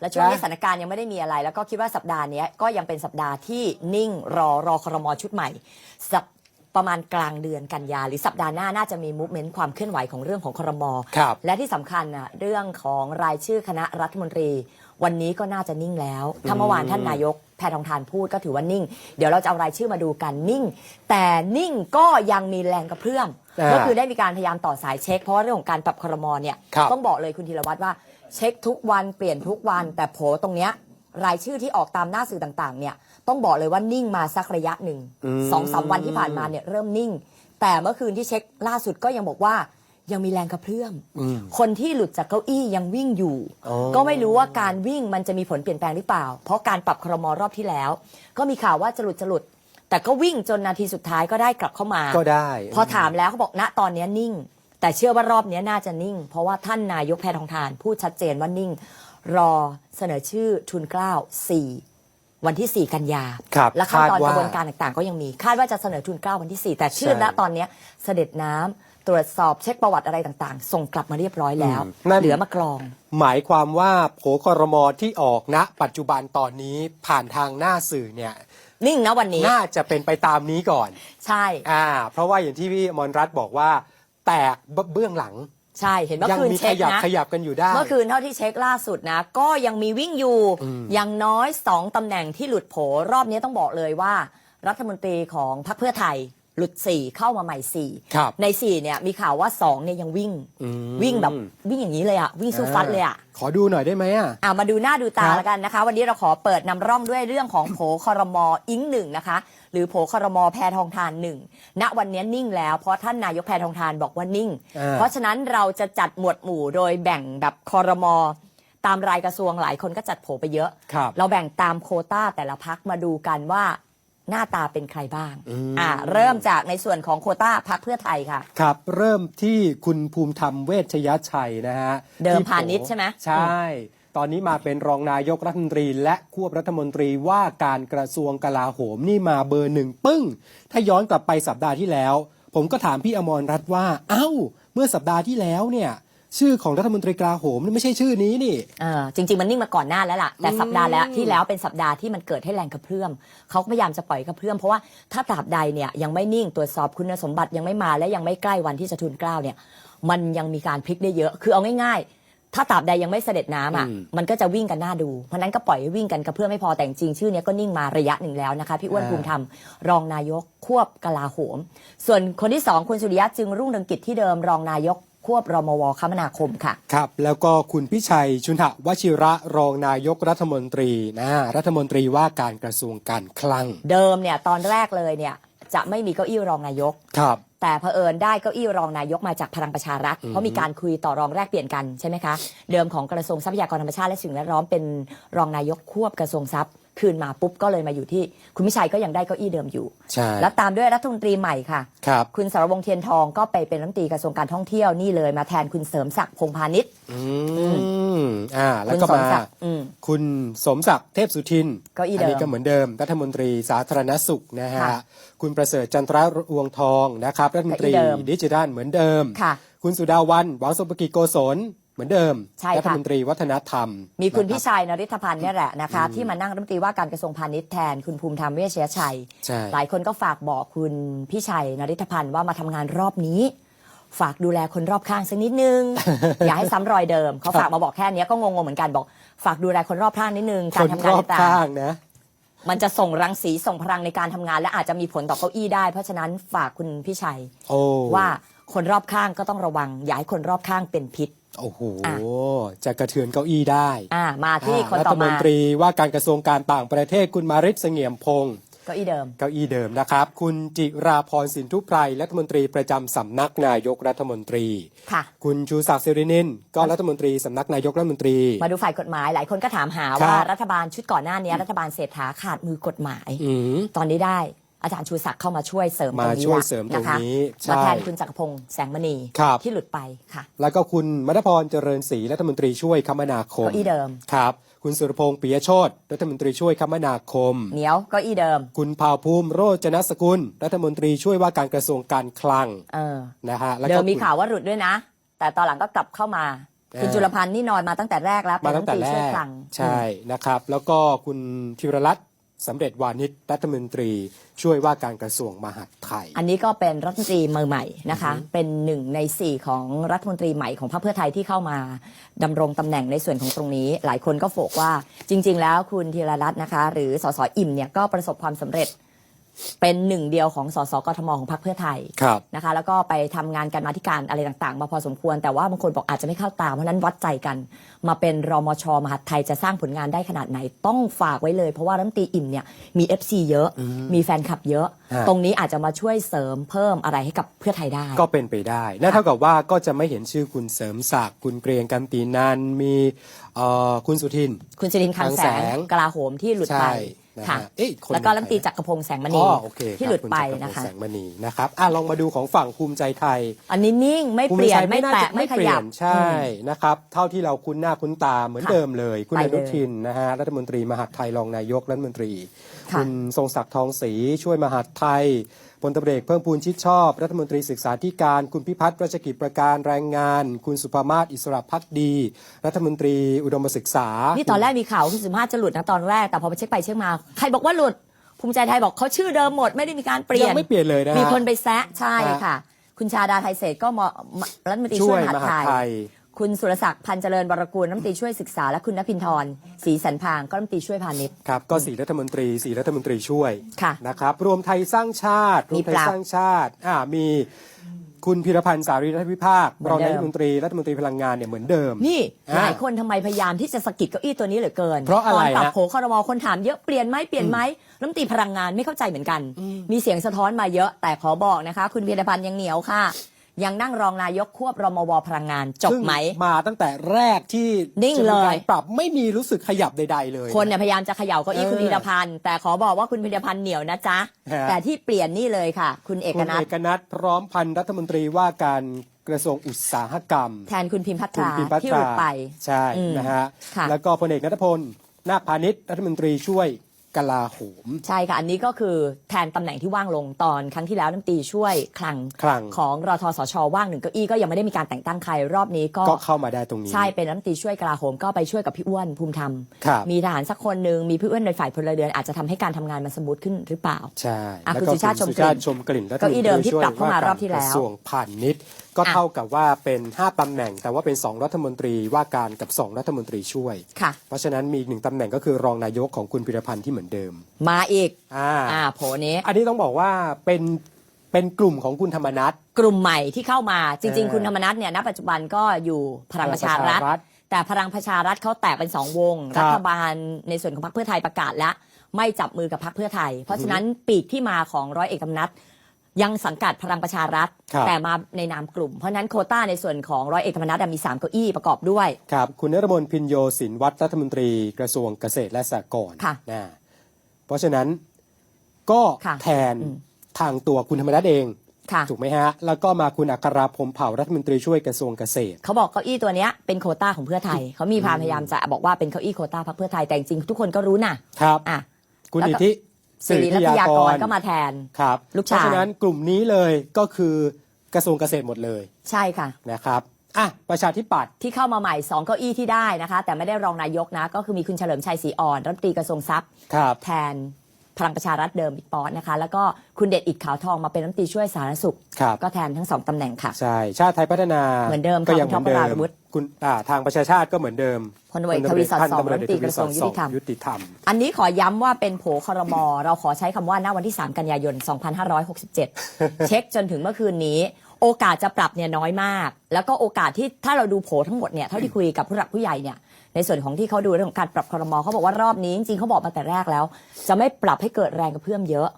และช่วงนี้นะสถานการณ์ยังไม่ได้มีอะไร แล้วก็คิดว่าสัปดาห์เนี้ยก็ยังเป็นสัปดาห์ที่นิ่งรอรอครมชุดใหม่สัปประมาณกลางเดือนกันยาหรือสัปดาห์หน้าน่าจะมีมูฟเมนต์ความเคลื่อนไหวของเรื่องของครมครับและที่สำคัญน่ะเรื่องของรายชื่อคณะรัฐมนตรี วันนี้ก็น่าจะนิ่งแล้วถ้าเมื่อวานท่านนายกแพทองทานพูดก็ถือว่านิ่ง เดี๋ยวเราจะเอารายชื่อมาดูกันนิ่ง แต่นิ่งก็ยังมีแรงกระเพื่อมอ่าก็คือได้มีการพยายามต่อสายเช็ค เพราะว่าเรื่องของการปรับครมเนี่ยครับต้องบอกเลยคุณธีรวัตรว่า เช็คทุกวันเปลี่ยนทุกวัน แต่โผตรงเนี้ยรายชื่อที่ออกตามหน้าสื่อต่างๆ เนี่ย ต้องบอกเลยว่านิ่งมาสักระยะหนึ่งอืมสองสามวันที่ผ่านมาเนี่ยเริ่มนิ่ง แต่เมื่อคืนที่เช็คล่าสุดก็ยังบอกว่ายังมีแรงกระเพื่อมอืมคนที่หลุดจากเก้าอี้ยังวิ่งอยู่อ๋อก็ไม่รู้ว่าการวิ่งมันจะมีผลเปลี่ยนแปลงหรือเปล่า เพราะการปรับครมรอบที่แล้ว ก็มีข่าวว่าจะหลุดจะหลุด แต่ก็วิ่งจนนาทีสุดท้ายก็ได้กลับเข้ามา ก็ได้ พอถามแล้วเขาบอกณตอนนี้นิ่ง แต่เชื่อว่ารอบนี้น่าจะนิ่ง เพราะว่าท่านนายกแพทองทานพูดชัดเจนว่านิ่ง รอเสนอชื่อทุนเกล้า4วันที่ 4 กันยาครับและขั้นตอนคาดว่ากระบวนการต่างๆ ก็ยังมี คาดว่าจะเสนอทุนเกล้าวันที่ 4 แต่ชื่อใช่ณตอนนี้เสด็จน้ำตรวจสอบเช็คประวัติอะไรต่างๆ ส่งกลับมาเรียบร้อยแล้วอืมนั่นเหลือมากรอง หมายความว่าโผครมที่ออกณปัจจุบันตอนนี้ผ่านทางหน้าสื่อเนี่ยนิ่งนะวันนี้ น่าจะเป็นไปตามนี้ก่อน ใช่อ่าเพราะว่าอย่างที่พี่อมรรัตน์บอกว่า แตกเบื้องหลังใช่เห็นเมื่ยัอคืนมีเช็ขคยับนะ ขยับกันอยู่ได้ เมื่อคืนเท่าที่เช็คล่าสุดนะ ก็ยังมีวิ่งอยู่อย่างน้อยสองตำแหน่งที่หลุดโผ รอบนี้ต้องบอกเลยว่า รัฐมนตรีของพรรคเพื่อไทย หลุด 4 เข้ามาใหม่ ครับ4 ใน 4 เนี่ยมีข่าวว่า 2 เนี่ยยังวิ่งอืม วิ่งแบบวิ่งอย่างนี้เลยอะวิ่งสู้ฟัดเลยอะ ขอดูหน่อยได้ไหมอะ อะมาดูหน้าดูตาครับ แล้วกันนะคะ วันนี้เราขอเปิดนำร่องด้วยเรื่องของ โผคอรมออิงหนึ่งนะคะ หรือโผคอรมอแพทองทานหนึ่งณวันนี้นิ่งแล้วเพราะท่านนายกแพทองทานบอกว่านิ่ง อ่า เพราะฉะนั้นเราจะจัดหมวดหมู่โดยแบ่งแบบคอรมอตามรายกระทรวงหลายคนก็จัดโผไปเยอะ ครับ เราแบ่งตามโควต้าแต่ละพักมาดูกันว่า หน้าตาเป็นใครบ้างอืมอ่าเริ่มจากในส่วนของโควต้าพักเพื่อไทยค่ะ ครับ เริ่มที่คุณภูมิธรรมเวชยชัยนะฮะเดิมที่โผพาณิชย์ใช่ไหมใช่ ตอนนี้มาเป็นรองนายกรัฐมนตรี และควบรัฐมนตรีว่าการกระทรวงกลาโหมนี่มาเบอร์หนึ่งปึ้ง ถ้าย้อนกลับไปสัปดาห์ที่แล้ว ผมก็ถามพี่อมรรัตน์ว่า เอ้า เมื่อสัปดาห์ที่แล้วเนี่ย ชื่อของรัฐมนตรีกลาโหมนี่ไม่ใช่ชื่อนี้นี่ เออจริง ๆ มันนิ่งมาก่อนหน้าแล้วล่ะ แต่สัปดาห์แล้วที่แล้วเป็นสัปดาห์ที่มันเกิดให้แรงกระเพื่อมเขาก็พยายามจะปล่อยกระเพื่อมเพราะว่าถ้าตราบใดเนี่ยยังไม่นิ่งตรวจสอบคุณสมบัติยังไม่มาและยังไม่ใกล้วันที่จะทุนเกล้าเนี่ย มันยังมีการพลิกได้เยอะคือเอาง่ายๆ ถ้าตราบใดยังไม่เสด็จน้ำอะอืม มันก็จะวิ่งกันหน้าดูเพราะฉะนั้นก็ปล่อยให้วิ่งกันกระเพื่อมไม่พอแต่จริงๆชื่อเนี้ยก็นิ่งมาระยะหนึ่งแล้วนะคะพี่อ้วนอ่าภูมิธรรมรองนายกควบกลาโหม ส่วนคนที่สองคุณสุริยะจึงรุ่งเรืองกิจที่เดิมรองนายก ควบรมวคมนาคมค่ะ ครับ แล้วก็คุณพิชัยชุนหวชิระรองนายกรัฐมนตรีนะรัฐมนตรีว่าการกระทรวงการคลัง เดิมเนี่ยตอนแรกเลยเนี่ยจะไม่มีเก้าอี้รองนายก ครับ แต่เผอิญได้เก้าอี้รองนายกมาจากพลังประชารัฐ เพราะมีการคุยต่อรองแลกเปลี่ยนกันใช่ไหมคะ เดิมของกระทรวงทรัพยากรธรรมชาติและสิ่งแวดล้อมเป็นรองนายกควบกระทรวงทรัพย์ คืนมาปุ๊บก็เลยมาอยู่ที่ คุณพิชัยก็ยังได้เก้าอี้เดิมอยู่ ใช่ แล้วตามด้วยรัฐมนตรีใหม่ค่ะ ครับ คุณสรวงศ์เทียนทองก็ไปเป็นรัฐมนตรีกระทรวงการท่องเที่ยวนี่เลยมาแทนคุณเสริมศักดิ์พงษ์พาณิชย์ อืม อ่า แล้วคุณก็สมมา ศักดิ์อืมคุณสมศักดิ์เทพสุทินเก้าอี้เดิมนี้ก็เหมือนเดิม รัฐมนตรีสาธารณสุขนะฮะ ค่ะคุณประเสริฐจันทรรวงทองนะครับ รัฐมนตรีเก้าอี้เดิมดิจิทัลเหมือนเดิม ค่ะ คุณสุดาวันหวังสุภกิจโกศล เหมือนเดิมใช่ค่ะ รัฐมนตรีวัฒนธรรมมีคุณนะพิรับ ชัยนริธพันธ์เนี่ยแหละนะคะที่มานั่งรัฐมนตรีว่าการกระทรวงพาณิชย์แทนคุณภูมิธรรมเวชยชัย ใช่ หลายคนก็ฝากบอกคุณพี่ชัยนริธพันธ์ว่ามาทำงานรอบนี้ ฝากดูแลคนรอบข้างสักนิดนึง อย่าให้ซ้ำรอยเดิมเขาฝากมาบอกแค่เนี้ยก็งงๆเหมือนกันบอก ฝากดูแลคนรอบข้างนิดนึงคการนทำงารนอบต่างข้างนะ ๆมันจะส่งรังสีส่งพลังในการทำงาน และอาจจะมีผลต่อเก้าอี้ได้ เพราะฉะนั้นฝากคุณพี่ชัย โอ้ว่าคนรอบข้างก็ต้องระวัง อย่าให้คนรอบข้างเป็นพิษ โอ้โหอะจะกระเทือนเก้าอี้ได้อ่ามาที่คนรัต่ฐอมมานตรีว่าการกระทรวงการต่างประเทศคุณมาริศเสงี่ยมพงศ์เก้าอี้เดิม เก้าอี้เดิมนะครับ คุณจิราพรสินทุไพรรัฐมนตรีประจำสำนักนายกรัฐมนตรี ค่ะ คุณชูศักดิ์สิรินินก็รัฐมนตรีสำนักนายกรัฐมนตรี มาดูฝ่ายกฎหมายหลายคนก็ถามหาครับว่ารัฐบาลชุดก่อนหน้านี้รัฐบาลเศรษฐาขาดมือกฎหมาย อืม ตอนนี้ได้ อาจารย์ชูศักดิ์เข้ามาช่วยเสริมตรงนี้มาช่วยละเสริมตรงนะคะนี้ใช่มาแทนคุณจักรพงษ์แสงมณีครับ ที่หลุดไปค่ะ แล้วก็คุณมัทพรเจริญศรีรัฐมนตรีช่วยคมนาคมเก้าอี้เดิม ครับ คุณสุรพงษ์ปิยโชตรัฐมนตรีช่วยคมนาคม เหนียวเก้าอี้เดิม คุณภาวภูมิโรจนสกุล รัฐมนตรีช่วยว่าการกระทรวงการคลังเออ นะฮะแล้วเดิก็มมีคุณ ข่าวว่าหลุดด้วยนะ แต่ตอนหลังก็กลับเข้ามา คุณอ่าจุลพันธ์นี่นอนมาตั้งแต่แรกแล้วมาตั้งแต่เป็นแรรัฐมนตรีช่วยกคลัง ใช่นะครับ แล้วก็คุณธีรรัตน์ สำเร็จวานิชรัฐมนตรีช่วยว่าการกระทรวงมหาดไทย อันนี้ก็เป็นรัฐมนตรีมือใหม่นะคะ เป็นหนึ่งในสี่ของรัฐมนตรีใหม่ของพรรคเพื่อไทยที่เข้ามาดำรงตำแหน่งในส่วนของตรงนี้ หลายคนก็โฟกว่าจริง ๆ แล้วคุณธีรรัตน์นะคะ หรือสสอิ่มเนี่ยก็ประสบความสำเร็จ เป็นหนึ่งเดียวของสสกทมของพรรคเพื่อไทยครับนะคะแล้วก็ไปทำงานการมาธิการอะไรต่างๆ มาพอสมควร แต่ว่าบางคนบอกอาจจะไม่เข้าตามเพราะฉะนั้นวัดใจกัน มาเป็นรมชมหาดไทยจะสร้างผลงานได้ขนาดไหน ต้องฝากไว้เลย เพราะว่ารัฐมนตรีอิ่มเนี่ยมี FC เยอะ มีแฟนคลับเยอะฮะตรงนี้อาจจะมาช่วยเสริมเพิ่มอะไรให้กับเพื่อไทยได้ ก็เป็นไปได้นั่นเท่ากับว่าก็จะไม่เห็นชื่อคุณเสริมศักดิ์คุณเกรียงกันตีนันท์มีเอ่อคุณสุทิน คุณสิรินทร์คลังแสคลังแสงงกลาโหมที่หลุดไปใช่ นะฮะค่ะเอ๊ะคนแล้วก็รัฐมนตรีใครนะจักรพงษ์แสงมอ๋ณีอโอเคครับที่หลุดไปณจักรพงษ์นะคะ แสงมณีนะครับอะลองมาดูของฝั่งภูมิใจไทย อันนี้นิ่งไม่ภูเปลี่ยนใจไม่น่าแตะจะไม่ขเปลี่ยัยบนใช่นะครับ เท่าที่เราคุ้นหน้าคุ้นตาเหมือนค่ะเดิมเลย คุณไปอเลยนุทินนะฮะรัฐมนตรีมหาดไทยรองนายกรัฐมนตรี ค่ะณทรงศักดิ์ทองศรีช่วยมหาดไทย พลตำรวจเอกเพิ่มพูนชิดชอบ รัฐมนตรีศึกษาธิการ คุณพิพัฒน์รัชกิจประการแรงงาน คุณสุภามาศอิสระพักดี รัฐมนตรีอุดมศึกษา นี่ตอนแรกมีข่าวคุณสิมภาจะหลุดนะตอนแรก แต่พอไปเช็คไปเช็คมา ใครบอกว่าหลุด ภูมิใจไทยบอกเขาชื่อเดิมหมด ไม่ได้มีการเปลี่ยยันงไม่เปลี่ยนเลยนะฮะมีคนไปแซะใช่ฮะค่ะ คุณชาดาไทยเศรษฐ์ก็มรัฐมนตรีช่ช่ววยยมมหาหาดดไทไทยย คุณสุรศักดิ์พันเจริญวรกูลรัฐมนตรีช่วยศึกษาและคุณนภินทร์ศรีสันพางก็รัฐมนตรีช่วยพาณิชย์ ครับก็สี่รัฐมนตรีสี่รัฐมนตรีช่วยค่ะนะครับรวมไทยสร้างชาติรมีวมไทยปรับสร้างชาติอ่ามีคุณพิรพันธ์สารีรัฐวิภาคเหมืรออนงเดิมนายกรัฐมนตรีรัฐมนตรีพลังงานเนี่ยเหมือนเดิม นี่อ่าหลายคนทำไมพยายามที่จะสะกิดเก้าอี้ตัวนี้เหลือเกิน เพราะอะไรตอนปรับฮะโผคอรมอคนถามเยอะเปลี่ยนไหมเปลี่ยนไหมรัฐมนตรีพลังงานไม่เข้าใจเหมือนกัน มีเสียงสะท้อนมาเยอะแต่ขอบอกนะคะ คุณพีรพันธ์ยังเหนียวค่ะ ยังนั่งรองนายกควบรมวพลังงานจบซึ่งไหม มาตั้งแต่แรกที่นิ่งจะมีเลยการปรับไม่มีรู้สึกขยับใด ๆ เลย คนเนี่ยพยายามจะเขย่าเก้าอี้เออคุณพีรพันธ์แต่ขอบอกว่าคุณพีรพันธ์เหนียวนะจ๊ะ ฮะ แต่ที่เปลี่ยนนี่เลยค่ะ คุณเอกคุณนัทเอกนัทพร้อมพันธ์รัฐมนตรีว่าการกระทรวงอุตสาหกรรม แทนคุณพิมพ์พัทคุณราพิมพ์พัตที่หราลุดไป ใช่อืมนะฮะค่ะ แล้วก็พลเอกนัทพลนาคพาณิชย์รัฐมนตรีช่วย กลาโหม ใช่ค่ะ อันนี้ก็คือแทนตำแหน่งที่ว่างลงตอนครั้งที่แล้วน้ำตรีช่วยคลังคลัง ของรทสชว่างหนึ่งเก้าอี้ก็ยังไม่ได้มีการแต่งตั้งใครรอบนี้ก็ก็เข้ามาได้ตรงนี้ ใช่เป็นรัฐมนตรีช่วยกลาโหมก็ไปช่วยกับพี่อ้วนภูมิธรรม ครับ มีทหารสักคนหนึ่งมีพี่อ้วนในฝ่ายพลเรือนอาจจะทำให้การทำงานมันสมูทขึ้นหรือเปล่า ใช่อะแล้วคุณก็สุชาติชมกลิ่นสุชาติชมกลิ่นรัฐมนตเก้าอี้รีเดิมที่ช่วยปรับเข้ามารอบที่แล้ว กระทรวงพาณิชย์ ก็อะเท่ากับว่าเป็น 5ตำแหน่ง แต่ว่าเป็น 2 รัฐมนตรีว่าการกับ 2 รัฐมนตรีช่วย ค่ะ เพราะฉะนั้นมีอีกหนึ่งตำแหน่งก็คือรองนายกของคุณพิรพันธ์ที่เหมือนเดิม มาอีก อ่าอ่าโผนี้ อันนี้ต้องบอกว่าเป็นเป็นกลุ่มของคุณธรรมนัฐ กลุ่มใหม่ที่เข้ามา จริงเออๆคุณธรรมนัฐเนี่ย ณ ปัจจุบันก็อยู่พลังประชารัฐพลังประชารัฐ แต่พลังประชารัฐเขาแตกเป็นสองวง ครับ รัฐบาลในส่วนของพรรคเพื่อไทยประกาศแล้ว ไม่จับมือกับพรรคเพื่อไทย เพราะฉะนั้นปีกที่มาของร้อยเอกธรรมนัฐ ยังสังกัดพลังประชารัฐ ครับ แต่มาในนามกลุ่ม เพราะฉะนั้นโควต้าในส่วนของร้อยเอกธรรมนัฐมี 3 เก้าอี้ประกอบด้วย ครับ คุณนรมนพินโยสินวัฒน์รัฐมนตรีกระทรวงเกษตรและสหกรณ์ค่ะนะเพราะฉะนั้นก็ค่ะแทนทางตัวคุณธรรมนัฐเอง ค่ะ ถูกไหมฮะ แล้วก็มาคุณอัคราพรหมเผ่ารัฐมนตรีช่วยกระทรวงเกษตร เขาบอกเก้าอี้ตัวเนี้ยเป็นโควต้าของเพื่อไทย เขามีความพยายามจะบอกว่าเป็นเก้าอี้โควต้าพรรคเพื่อไทยแต่จริงๆทุกคนก็รู้นะครับ อะ คุณแล้วอิก็ทธิ สิริรัตยากรก็มาแทนครับลูกชายเพราะฉะนั้นกลุ่มนี้เลยก็คือกระทรวงเกษตรหมดเลย ใช่ค่ะนะครับอะประชาธิปัตย์ที่เข้ามาใหม่ 2 เก้าอี้ที่ได้นะคะ แต่ไม่ได้รองนายกนะ ก็คือมีคุณเฉลิมชัยศรีอ่อนรัฐมนตรีกระทรวงทรัพย์ครับแทนพลังประชารัฐเดิมอีกปอนนะคะ แล้วก็คุณเดชอิดขาวทองมาเป็นรัฐมนตรีช่วยสาธารณสุขครับก็แทนทั้งสองตำแหน่งค่ะ ใช่ ชาติไทยพัฒนาเหมือนเดิมก็ค่ะยังเหมือนเดิคุณท็อปวราวุมธ คุณอ่าทางประชาชาติก็เหมือนเดิมพลตำรวจเอกทวีศักดิ์พันสองตำรวจเอกรัฐมนตรีกระทรวงยุติธรรม ยุติธรรม อันนี้ขอย้ำว่าเป็นโผครม เราขอใช้คำว่าณวันที่ 3 กันยายน 2567 เช็คจนถึงเมื่อคืนนี้ โอกาสจะปรับเนี่ยน้อยมาก แล้วก็โอกาสที่ถ้าเราดูโผทั้งหมดเนี่ยเท่าที่คุยกับผู้หลักผู้ใหญ่เนี่ย ในส่วนของที่เขาดูเรื่องของการปรับครมเขาบอกว่ารอบนี้จริงๆเขาบอกมาแต่แรกแล้ว จะไม่ปรับให้เกิดแรงกระเพื่อมเยอะ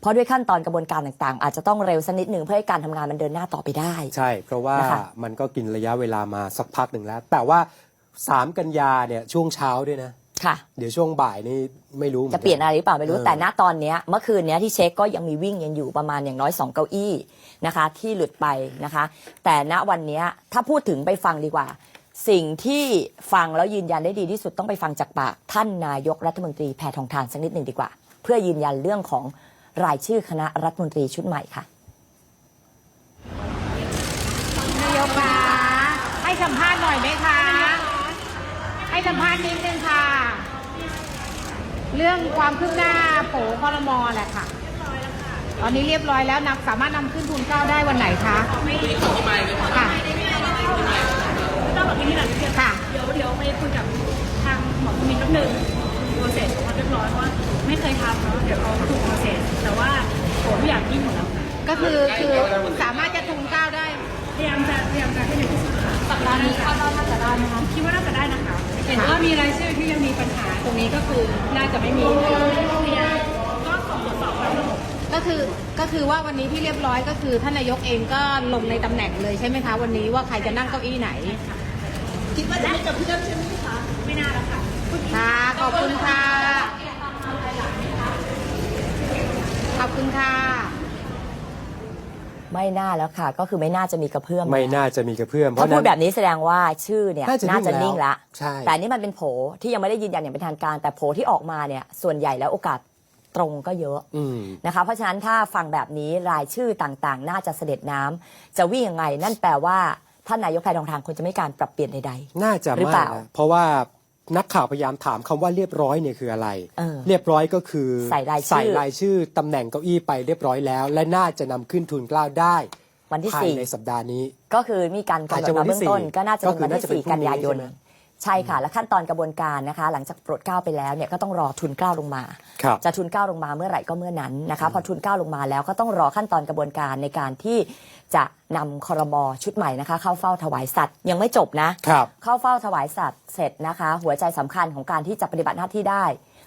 เพราะด้วยขั้นตอนกระบวนการต่างๆ อาจจะต้องเร็วสักนิดหนึ่งเพื่อให้การทำงานมันเดินหน้าต่อไปได้ ใช่ เพราะว่านะคะมันก็กินระยะเวลามาสักพักหนึ่งแล้ว แต่ว่า 3 กันยาเนี่ยช่วงเช้าด้วยนะค่ะเดี๋ยวช่วงบ่ายนี่ไม่รู้หมืจะเปลี่ยนอะไรหรือเปล่าไม่รู้เออแต่ณตอนเนี้ยเมื่อคืนเนี้ยที่เช็คก็ยังมีวิ่งยังอยู่ประมาณอย่างน้อย 2 เก้าอี้นะคะ ที่หลุดไปนะคะ แต่ณวันเนี้ยถ้าพูดถึงไปฟังดีกว่า สิ่งที่ฟังแล้วยืนยันได้ดีที่สุดต้องไปฟังจากปากท่านนายกรัฐมนตรีแพทองทานสักนิดหนึ่งดีกว่า เพื่อยืนยันเรื่องของรายชื่อคณะรัฐมนตรีชุดใหม่ค่ะนายกคะให้สัมภาษณ์หน่อยไหมคะสัมภาษณ์นิดนึงค่ะ เรื่องความคืบหน้าโผคอรมอแหละค่ะตอนนี้เรียบร้อยแล้วนำสามารถนำขึ้นทุนเกล้าได้วันไหนคะค่ะต้องแบ บนี้หน่อยนิดเดียวค่ะ เดี๋ยวเดี๋ยวไปคุยกับทางหมอคุณมินแป๊บนึงโปรเซสของเขาเรียบร้อยเพราะว่าไม่เคยทำเนาะเดี๋ยวเขาถูกโปรเซสแต่ว่าผมอยากยิ่งหมดแล้วค่ะก็คือคือสามารถจะทุนเกล้าได้ พยายามจะพยายามจะให้เร็วที่สุดค่ะสัปดาห์นี้คาดว่าน่าจะได้ไหมคะคิดว่าน่าจะได้นะคะเห็นว่ามีรายชื่อที่ยังมีปัญหาตรงนี้ก็คือน่าจะไม่มีพยายามก็ส่งตรวจสอบแล้วระบบ ก็คือก็คือว่าวันนี้ที่เรียบร้อยก็คือท่านนายกเองก็ลงในตำแหน่งเลยใช่ไหมคะวันนี้ว่าใครจะนั่งเก้าอี้ไหน คิดว่าจะไม่กับเพื่อนใช่ไหมคะไม่น่าแล้วค่ะค่ะขอบคุณค่ะ ขอบคุณค่ะ ไม่น่าแล้วค่ะ ก็คือไม่น่าจะมีกระเพื่อมไม่น่าจะมีกระเพื่อมเพถ้าราะพูนั้ดน แบบนี้แสดงว่าชื่อเนี่ยน่าจะน่าจะนิ่นิ่งงแล้ละวใช่ แต่อันนี่มันเป็นโผที่ยังไม่ได้ยืนยันอย่างเป็นทางการ แต่โผที่ออกมาเนี่ยส่วนใหญ่แล้วโอกาสตรงก็เยอะ อืม นะคะเพราะฉะนั้นถ้าฟังแบบนี้รายชื่อต่างๆ น่าจะเสด็จน้ำจะวิ่งยังไง นั่นแปลว่า ท่านนายกแพทองทานคงจะไม่การปรับเปลี่ยนใดน่าจะหรือไม่เปล่านะเพราะว่านักข่าวพยายามถามคำว่าเรียบร้อยเนี่ยคืออะไรเออเรียบร้อยก็คือใส่รายชื่อใส่รายชื่อตำแหน่งเก้าอี้ไปเรียบร้อยแล้ว และน่าจะนำขึ้นทุนเกล้าได้ๆวันที่ภายสี่ในสัปดาห์นี้ ก็คือมีการกำหนอาจดจะวัมานที่เบื้องต้นสี่ก็น่าจะเป็นก็คือวันน่าที่จะเป็นสี่พรุ่งกันนี้ยายน ใช่ไหมใช่ค่ะ และขั้นตอนกระบวนการนะคะ หลังจากโปรดเกล้าไปแล้วเนี่ยก็ต้องรอทุนเกล้าลงมา ครับ จะทุนเกล้าลงมาเมื่อไหร่ก็เมื่อนั้นนะคะ พอทุนเกล้าลงมาแล้วก็ต้องรอขั้นตอนกระบวนการในการที่จะนำครมชุดใหม่นะคะ เข้าเฝ้าถวายสัตว์ยังไม่จบนะ ครับ เข้าเฝ้าถวายสัตว์เสร็จนะคะ หัวใจสำคัญของการที่จะปฏิบัติหน้าที่ได้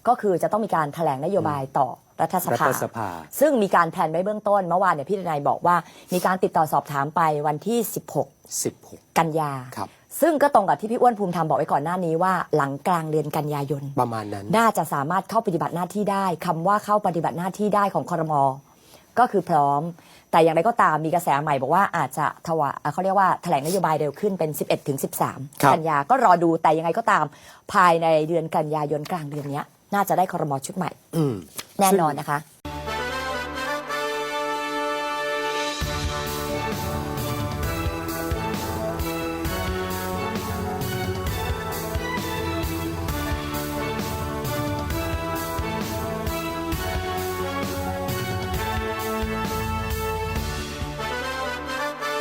ก็คือจะต้องมีการแถลงนโยบายต่อรัฐสรัภา ฐสภา ซึ่งมีการแผนไว้เบื้องต้นเมื่อวานเนี่ยพี่ทนายบอกว่า มีการติดต่อสอบถามไปวันที่ 16 16 กันยา ครับ ซึ่งก็ตรงกับที่พี่อ้วนภูมิธรรมบอกไว้ก่อนหน้านี้ว่าหลังกลางเดือนกันยายน ประมาณนั้น น่าจะสามารถเข้าปฏิบัติหน้าที่ได้คำว่าเข้าปฏิบัติหน้าที่ได้ของคอรมอก็คือพร้อม แต่อย่างไรก็ตามมีกระแสใหม่บอกว่าอาจจะถวาเขาเรียกว่าแถลงนโยบายเร็วขึ้นเป็น 11ถึงครับ13 กันยาก็รอดูแต่ยังไงก็ตาม ภายในเดือนกันยายนกลางเดือนเนี้ยน่าจะได้คอรมอชุดใหม่อืมแน่นอนนะคะ